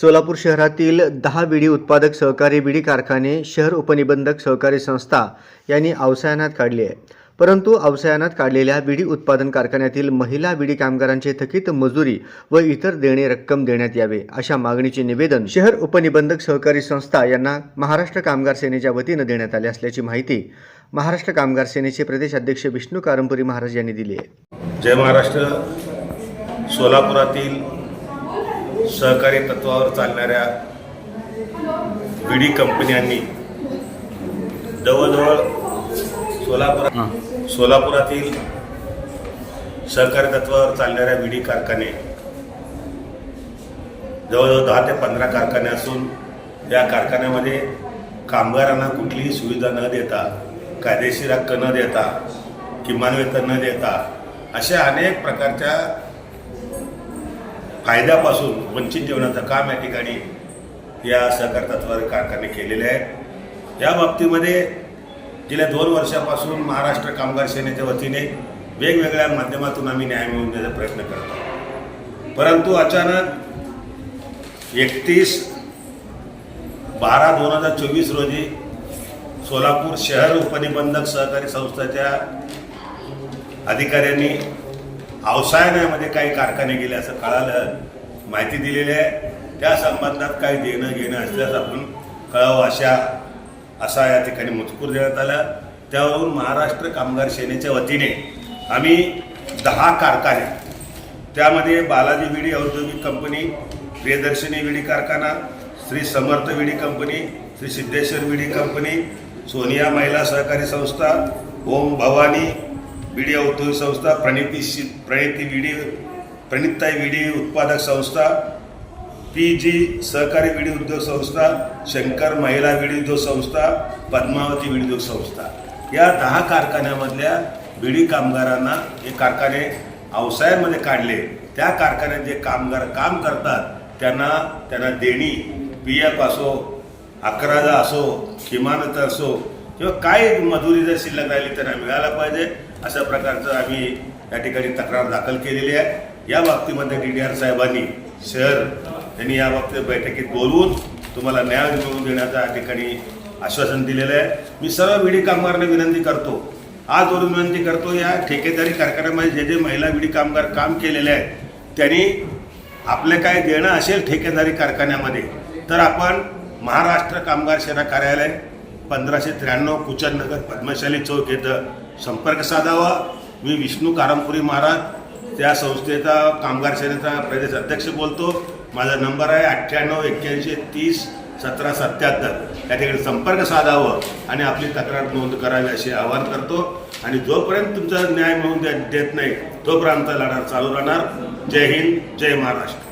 सोलापूर शहरातील दहा विडी उत्पादक सहकारी विडी कारखाने शहर उपनिबंधक सहकारी संस्था यांनी अवसायनात काढली आहे. परंतु अवसायनात काढलेल्या विडी उत्पादन कारखान्यातील महिला विडी कामगारांचे थकीत मजुरी व इतर देणे रक्कम देण्यात यावे अशा मागणीचे निवेदन शहर उपनिबंधक सहकारी संस्था यांना महाराष्ट्र कामगार सेनेच्या वतीनं देण्यात आले असल्याची माहिती महाराष्ट्र कामगार सेनेचे प्रदेश अध्यक्ष विष्णू कारंपुरी महाराज यांनी दिली आहे. जय महाराष्ट्र. सोलापुरातील सहकारी तत्वावर चालणाऱ्या विडी कंपन्यांनी जवळजवळ सोलापूर सोलापुरातील सहकारी तत्वावर चालणाऱ्या विडी कारखाने जवळजवळ दहा ते पंधरा कारखाने असून या कारखान्यामध्ये कामगारांना कुठलीही सुविधा न देता कायदेशीर हक्क न देता किमान वेतन न देता अशा अनेक प्रकारच्या फायद्यापासून वंचित ठेवण्याचं काम या ठिकाणी या सहकार तत्वावर कारखाने केलेले आहेत. या बाबतीमध्ये गेल्या दोन वर्षापासून महाराष्ट्र कामगार सेनेच्या वतीने वेगवेगळ्या माध्यमातून आम्ही न्याय मिळवून देण्याचा प्रयत्न करतो परंतु अचानक एकतीस बारा दोन हजार चोवीस रोजी सोलापूर शहर उपनिबंधक सहकारी संस्थेच्या अधिकाऱ्यांनी अवसायनामध्ये काही कारखाने गेले असं कळालं माहिती दिलेली आहे. त्या संबंधात काही देणं घेणं असल्यास आपण कळावं अशा असा या ठिकाणी मजकूर देण्यात आला. त्यावरून महाराष्ट्र कामगार सेनेच्या वतीने आम्ही दहा कारखाने त्यामध्ये बालाजी विडी औद्योगिक कंपनी प्रियदर्शिनी विडी कारखाना श्री समर्थ विडी कंपनी श्री सिद्धेश्वर विडी कंपनी सोनिया महिला सहकारी संस्था ओम भवानी विडी उद्योग संस्था प्रणिती शि प्रणिती विडी प्रणिताई विडी उत्पादक संस्था पी जी सहकारी विडी उद्योग संस्था शंकर महिला विडी उद्योग संस्था पद्मावती विडी उद्योग संस्था. या दहा कारखान्यामधल्या विडी कामगारांना हे कारखाने अवसायांमध्ये काढले. त्या कारखान्यात जे कामगार काम करतात त्यांना त्यांना देणी पी एफ असो अकराजा असो किमानत असो किंवा काय मजुरी जर शिल्लक राहिली त्यांना मिळायला पाहिजे अशा प्रकारचं आम्ही या ठिकाणी तक्रार दाखल केलेली आहे. या बाबतीमध्ये डी डी आर साहेबांनी शहर यांनी या बाबतीत बैठकीत बोलवून तुम्हाला न्याय मिळवून देण्याचं या ठिकाणी आश्वासन दिलेलं आहे. मी सर्व विडी कामगारांना विनंती करतो आजवरून विनंती करतो या ठेकेदारी कारखान्यामध्ये जे जे महिला विडी कामगार काम केलेले आहेत त्यांनी आपले काय देणं असेल ठेकेदारी कारखान्यामध्ये तर आपण महाराष्ट्र कामगार सेना कार्यालय पंधराशे त्र्याण्णव कुचननगर पद्मशाली चौक येथं संपर्क साधावा. मी विष्णू कारमपुरी महाराज त्या संस्थेचा कामगार सेनेचा प्रदेश अध्यक्ष बोलतो. माझा नंबर आहे अठ्ठ्याण्णव एक्क्याऐंशी तीस सतरा सत्याहत्तर या ठिकाणी संपर्क साधावं आणि आपली तक्रार नोंद करावी असे आवाहन करतो. आणि जोपर्यंत तुमचा न्याय मिळवून दे- देत नाही तोपर्यंत लढा चालू राहणार. जय हिंद जय महाराष्ट्र.